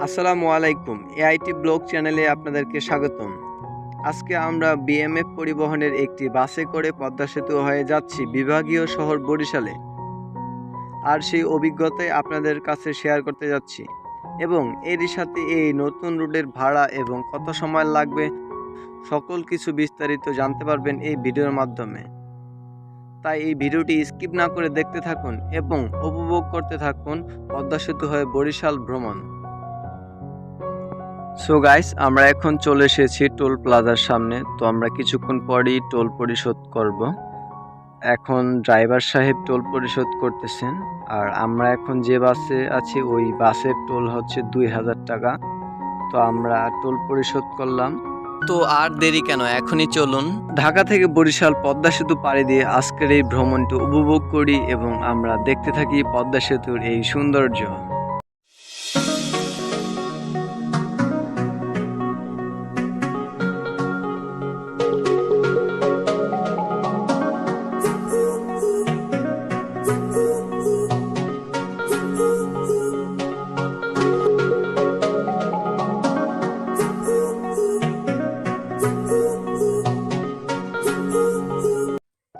আসসালামু আলাইকুম। AIT blog চ্যানেলে আপনাদেরকে স্বাগতম। আজকে আমরা বিএমএফ পরিবহনের একটি বাসে করে পদ্মা সেতু হয়ে যাচ্ছি বিভাগীয় শহর বরিশালে। আর সেই অভিজ্ঞতাই আপনাদের কাছে শেয়ার করতে যাচ্ছি। এবং এরই সাথে এই নতুন রুটের ভাড়া এবং কত সময় লাগবে সকল কিছু বিস্তারিত জানতে পারবেন এই ভিডিওর মাধ্যমে। তাই এই ভিডিওটি স্কিপ না করে দেখতে থাকুন এবং উপভোগ করতে থাকুন পদ্মা সেতু হয়ে বরিশাল ভ্রমণ। সো গাইস আমরা এখন চলে এসেছি টোল প্লাজার সামনে। তো আমরা কিছুক্ষণ পরই টোল পরিশোধ করব। এখন ড্রাইভার সাহেব টোল পরিশোধ করতেছেন। আর আমরা এখন যে বাসে আছি, ওই বাসের টোল হচ্ছে দুই হাজার টাকা। তো আমরা টোল পরিশোধ করলাম। তো আর দেরি কেন? এখনই চলুন। ঢাকা থেকে বরিশাল পদ্মা সেতু পাড়ি দিয়ে আজকের এই ভ্রমণটি উপভোগ করি এবং আমরা দেখতে থাকি পদ্মা সেতুর এই সৌন্দর্য।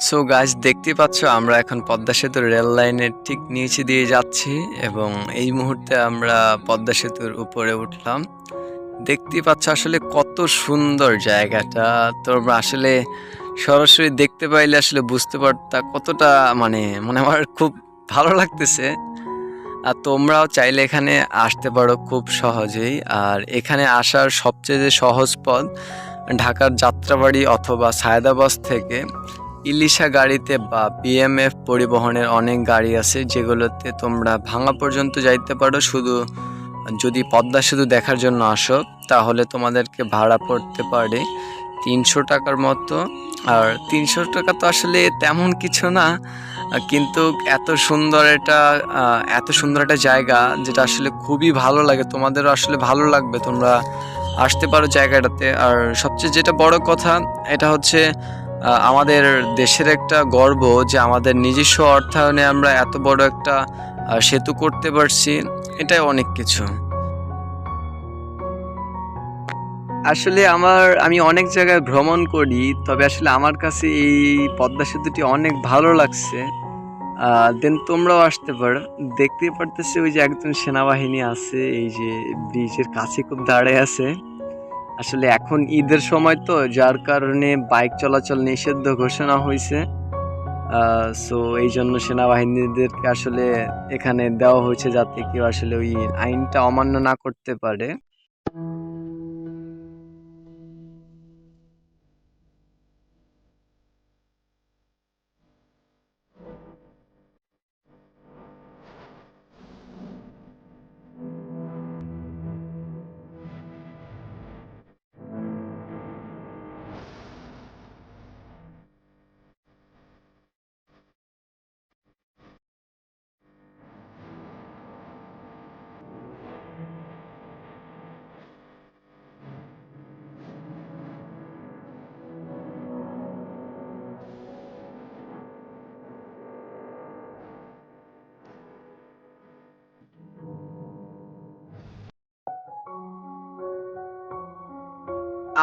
সো গাছ দেখতে পাচ্ছ, আমরা এখন পদ্মা সেতুর রেল লাইনের ঠিক নিচে দিয়ে যাচ্ছি এবং এই মুহূর্তে আমরা পদ্মা সেতুর উপরে উঠলাম। দেখতে পাচ্ছ আসলে কত সুন্দর জায়গাটা। তোমরা আসলে সরাসরি দেখতে পাইলে আসলে বুঝতে পারতা কতটা মানে মানে আমার খুব ভালো লাগতেছে। আর তোমরাও চাইলে এখানে আসতে পারো খুব সহজেই। আর এখানে আসার সবচেয়ে যে সহজ পথ ঢাকার যাত্রাবাড়ি অথবা সায়দাবাস থেকে ইলিশা গাড়িতে বা বিএমএফ পরিবহনের অনেক গাড়ি আছে যেগুলোতে তোমরা ভাঙা পর্যন্ত যাইতে পারো। শুধু যদি পদ্মা সেতু দেখার জন্য আসো, তাহলে তোমাদেরকে ভাড়া পড়তে পারে তিনশো টাকার মতো। আর তিনশো টাকা তো আসলে তেমন কিছু না, কিন্তু এত সুন্দর এটা এত সুন্দর একটা জায়গা যেটা আসলে খুবই ভালো লাগে। তোমাদেরও আসলে ভালো লাগবে তোমরা আসতে পারো জায়গাটাতে। আর সবচেয়ে যেটা বড় কথা, এটা হচ্ছে আমাদের দেশের একটা গর্ব যে আমাদের নিজস্ব অর্থায়নে আমরা এত বড় একটা সেতু করতে পারছি, এটাই অনেক কিছু। আসলে আমার, আমি অনেক জায়গায় ভ্রমণ করি, তবে আসলে আমার কাছে এই পদ্মা সেতুটি অনেক ভালো লাগছে। দেন তোমরাও আসতে পারো। দেখতে পারতেছি ওই যে একজন সেনাবাহিনী আছে, এই যে ব্রিজের কাছে খুব দাঁড়ায় আছে। আসলে এখন ঈদের সময় তো, যার কারণে বাইক চলাচল নিষিদ্ধ ঘোষণা হয়েছে সো এই জন্য সেনাবাহিনীদেরকে আসলে এখানে দেওয়া হয়েছে যাতে কেউ আসলে ওই আইনটা অমান্য না করতে পারে।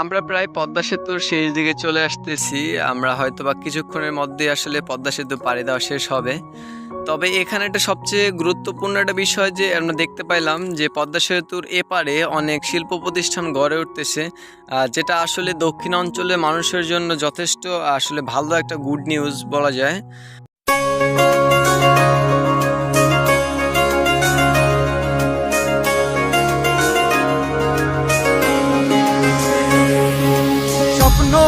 আমরা প্রায় পদ্মা সেতুর শেষ দিকে চলে আসতেছি। আমরা হয়তো বা কিছুক্ষণের মধ্যে আসলে পদ্মা সেতু পাড়ি দেওয়া শেষ হবে। তবে এখানে একটা সবচেয়ে গুরুত্বপূর্ণ একটা বিষয় যে আমরা দেখতে পাইলাম যে পদ্মা সেতুর এপারে অনেক শিল্প প্রতিষ্ঠান গড়ে উঠতেছে যেটা আসলে দক্ষিণ অঞ্চলে মানুষের জন্য যথেষ্ট, আসলে ভালো একটা গুড নিউজ বলা যায়।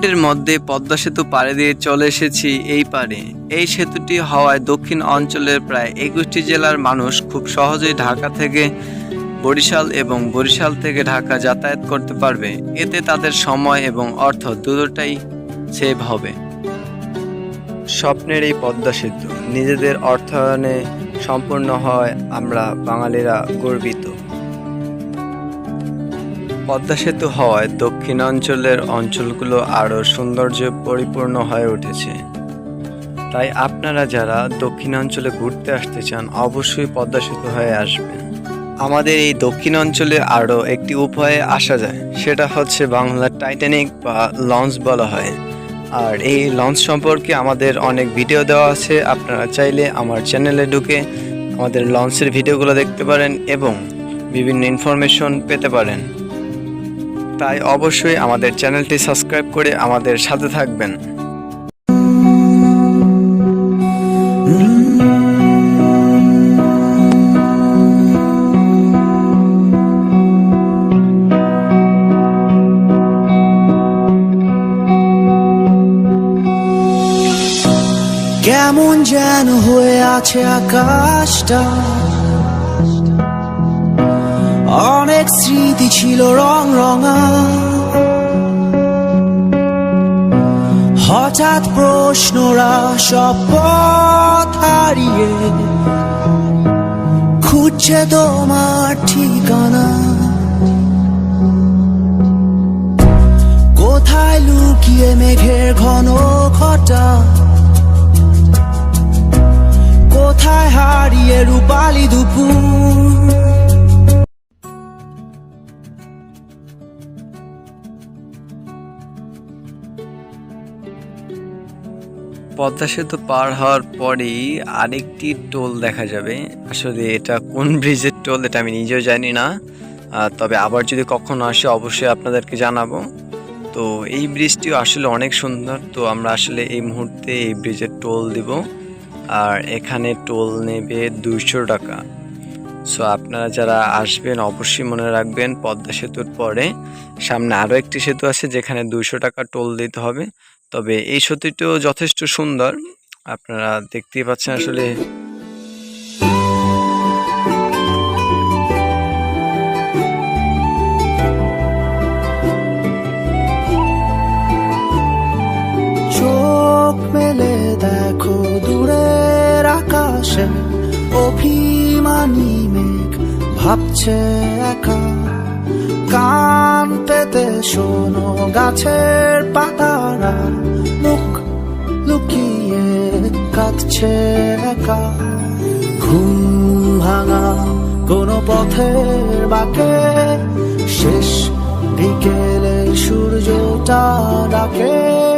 মিনিটের মধ্যে পদ্মা সেতু পাড়ে দিয়ে চলে এসেছি এই পারে এই সেতুটি হওয়ায় দক্ষিণ অঞ্চলের প্রায় একুশটি জেলার মানুষ খুব সহজেই ঢাকা থেকে বরিশাল এবং বরিশাল থেকে ঢাকা যাতায়াত করতে পারবে। এতে তাদের সময় এবং অর্থ দুটোটাই সেভ হবে। স্বপ্নের এই পদ্মা সেতু নিজেদের অর্থায়নে সম্পূর্ণ হয় আমরা বাঙালিরা গর্বিত। পদ্মা সেতু হওয়ায় দক্ষিণাঞ্চলের অঞ্চলগুলো আরও সৌন্দর্যে পরিপূর্ণ হয়ে উঠেছে। তাই আপনারা যারা দক্ষিণাঞ্চলে ঘুরতে আসতে চান, অবশ্যই পদ্মা সেতু হয়ে আসবেন। আমাদের এই দক্ষিণাঞ্চলে আরও একটি উপায়ে আসা যায়, সেটা হচ্ছে বাংলার টাইটানিক বা লঞ্চ বলা হয়। আর এই লঞ্চ সম্পর্কে আমাদের অনেক ভিডিও দেওয়া আছে, আপনারা চাইলে আমার চ্যানেলে ঢুকে আমাদের লঞ্চের ভিডিওগুলো দেখতে পারেন এবং বিভিন্ন ইনফরমেশন পেতে পারেন। তাই অবশ্যই আমাদের চ্যানেলটি সাবস্ক্রাইব করে আমাদের সাথে থাকবেন। কেমন যেন হয়ে আছে আকাশটা? অনেক স্মৃতি ছিল রং রঙা। হঠাৎ প্রশ্নরা সব পথ হারিয়ে খুঁজছে তোমার ঠিকানা। কোথায় লুকিয়ে মেঘের ঘন ঘটা? কোথায় হারিয়ে রূপালি দুপুর পদ্মা সেতু পার হওয়ার পরেই আরেকটি টোল দেখা যাবে। আসলে এটা কোন ব্রিজের টোল এটা আমি নিজেও জানি না। তবে আবার যদি কখনো আসে, অবশ্যই আপনাদেরকে জানাব। তো এই ব্রিজটিও আসলে অনেক সুন্দর। তো আমরা আসলে এই মুহূর্তে এই ব্রিজের টোল দিব। আর এখানে টোল নেবে দুইশো টাকা। সো আপনারা যারা আসবেন, অবশ্যই মনে রাখবেন, পদ্মা সেতুর পরে সামনে আরও একটি সেতু আছে যেখানে দুইশো টাকা টোল দিতে হবে। তবে এই সেতুটিও যথেষ্ট সুন্দর। আপনারা দেখতেই পাচ্ছেন আসলে চোখ মেলে দেখো দূরের আকাশে, অভিমানী মেঘ ভাবছে একা। কান পেতে শোনো, গাছের পাতারা মুখ লুকিয়ে কাঁদছে একা। ঘুম ভাঙা কোনো পথের বাকে, শেষ বিকেলে সূর্যটা ডাকে।